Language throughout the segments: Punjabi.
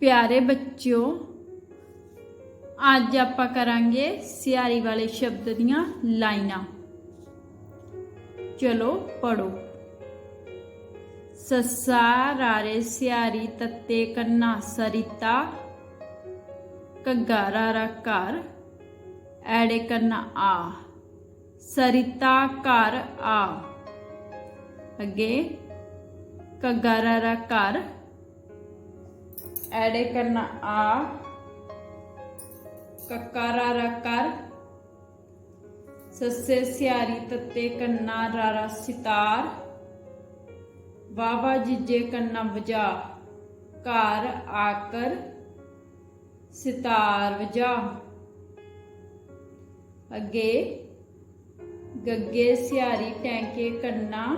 ਪਿਆਰੇ ਬੱਚਿਓ, ਅੱਜ ਆਪਾਂ ਕਰਾਂਗੇ ਸਿਆਰੀ ਵਾਲੇ ਸ਼ਬਦ ਦੀਆਂ ਲਾਈਨਾਂ। ਚਲੋ ਪੜੋ ਸੱਸਾ ਰਾਰੇ ਸਿਆਰੀ ਤੱਤੇ ਕੰਨਾ ਸਰਿਤਾ, ਘੱਗਾ ਰਾ ਘਰ, ਐੜੇ ਕੰਨਾ ਆ। ਸਰਿਤਾ ਘਰ ਆ। ਅੱਗੇ, ਘੱਗਾ ਰਾ ਘਰ ਐੜੇ ਕਰਨਾ ਆ। ਕਕਾਰਾ ਰਾ ਕਰ। ਸੱਸੇ ਸਿਆਰੀ ਤੱਤੇ ਕੰਨਾ ਰਾਰਾ ਸਿਤਾਰ। ਬਾਬਾ ਜੀਜੇ ਕੰਨਾ ਵਜਾ। ਘਰ ਆਕਰ ਸਿਤਾਰ ਵਜਾ। ਅੱਗੇ ਗੱਗੇ ਸਿਆਰੀ ਟੈਂਕੇ ਕੰਨਾ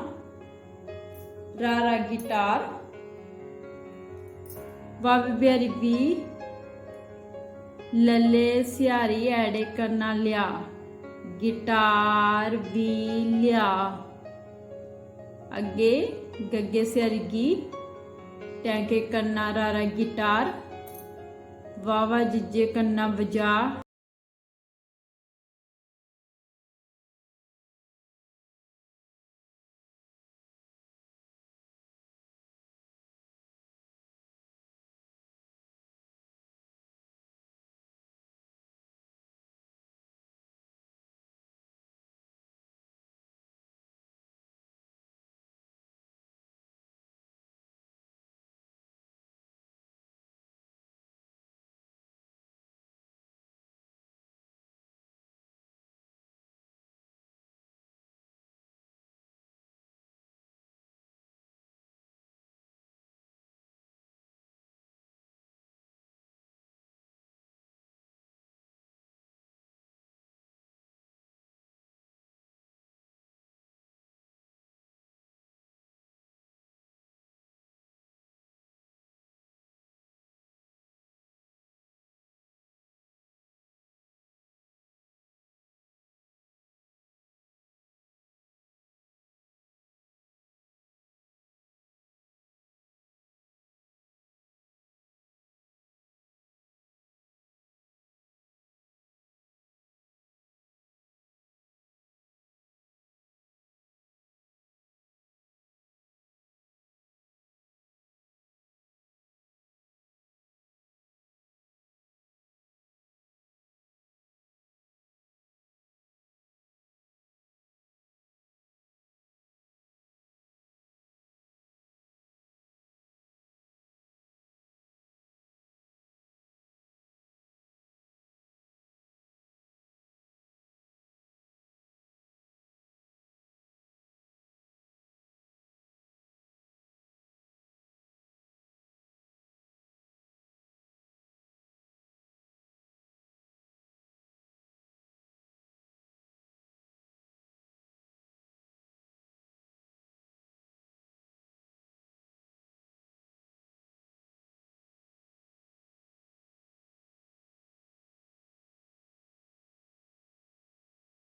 ਰਾਰਾ ਗਿਟਾਰ। ਵਬ ਬਿਆਰੀ ਵੀ ਲੱਲੇ ਸਿਆਰੀ ਐੜੇ ਕਰਨਾ ਲਿਆ। ਗਿਟਾਰ ਵੀ ਲਿਆ। ਅੱਗੇ ਗੱਗੇ ਸਿਆਰੀ ਗੀ ਟੈਂਕੇ ਕੰਨਾ ਰਾਰਾ ਗਿਟਾਰ। ਵਾਵਾ ਜਿੱਜੇ ਕੰਨਾ ਵਜਾ।